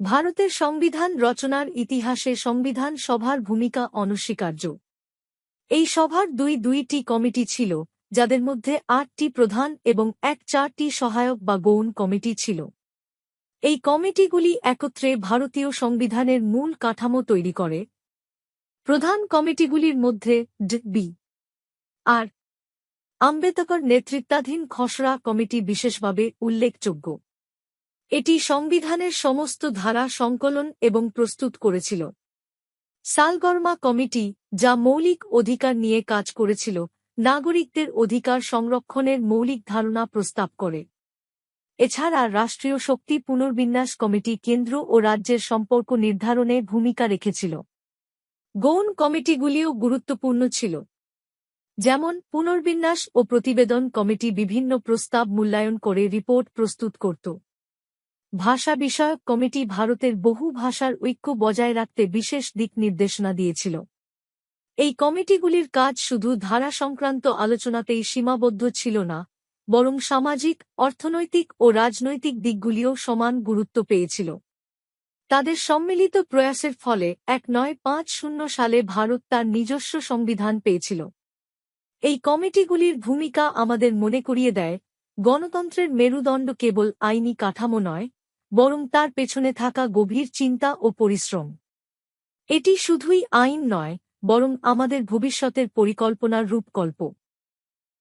ভারতের সংবিধান রচনার ইতিহাসে সংবিধান সভার ভূমিকা অনস্বীকার্য। এই সভার দুই দুইটি কমিটি ছিল, যাদের মধ্যে আটটি প্রধান এবং এক চারটি সহায়ক বা গৌণ কমিটি ছিল। এই কমিটিগুলি একত্রে ভারতীয় সংবিধানের মূল কাঠামো তৈরি করে। প্রধান কমিটিগুলির মধ্যে বি আর আম্বেদকর নেতৃত্বাধীন খসড়া কমিটি বিশেষভাবে উল্লেখযোগ্য। এটি সংবিধানের সমস্ত ধারা সংকলন এবং প্রস্তুত করেছিল। সালগর্মা কমিটি যা মৌলিক অধিকার নিয়ে কাজ করেছিল, নাগরিকদের অধিকার সংরক্ষণের মৌলিক ধারণা প্রস্তাব করে। এছাড়া রাষ্ট্রীয় শক্তি পুনর্বিন্যাস কমিটি কেন্দ্র ও রাজ্যের সম্পর্ক নির্ধারণে ভূমিকা রেখেছিল। গৌণ কমিটিগুলিও গুরুত্বপূর্ণ ছিল। যেমন, পুনর্বিন্যাস ও প্রতিবেদন কমিটি বিভিন্ন প্রস্তাব মূল্যায়ন করে রিপোর্ট প্রস্তুত করত। ভাষা বিষয়ক কমিটি ভারতের বহু ভাষার ঐক্য বজায় রাখতে বিশেষ দিক নির্দেশনা দিয়েছিল। এই কমিটিগুলির কাজ শুধু ধারা সংক্রান্ত আলোচনাতেই সীমাবদ্ধ ছিল না, বরং সামাজিক, অর্থনৈতিক ও রাজনৈতিক দিকগুলিও সমান গুরুত্ব পেয়েছিল। তাদের সম্মিলিত প্রয়াসের ফলে এক নয় পাঁচ শূন্য সালে ভারত তার নিজস্ব সংবিধান পেয়েছিল। এই কমিটিগুলির ভূমিকা আমাদের মনে করিয়ে দেয়, গণতন্ত্রের মেরুদণ্ড কেবল আইনি কাঠামো নয় বরং তার পেছনে থাকা গভীর চিন্তা ও পরিশ্রম। এটি শুধুই আইন নয়, বরং আমাদের ভবিষ্যতের পরিকল্পনার রূপকল্প।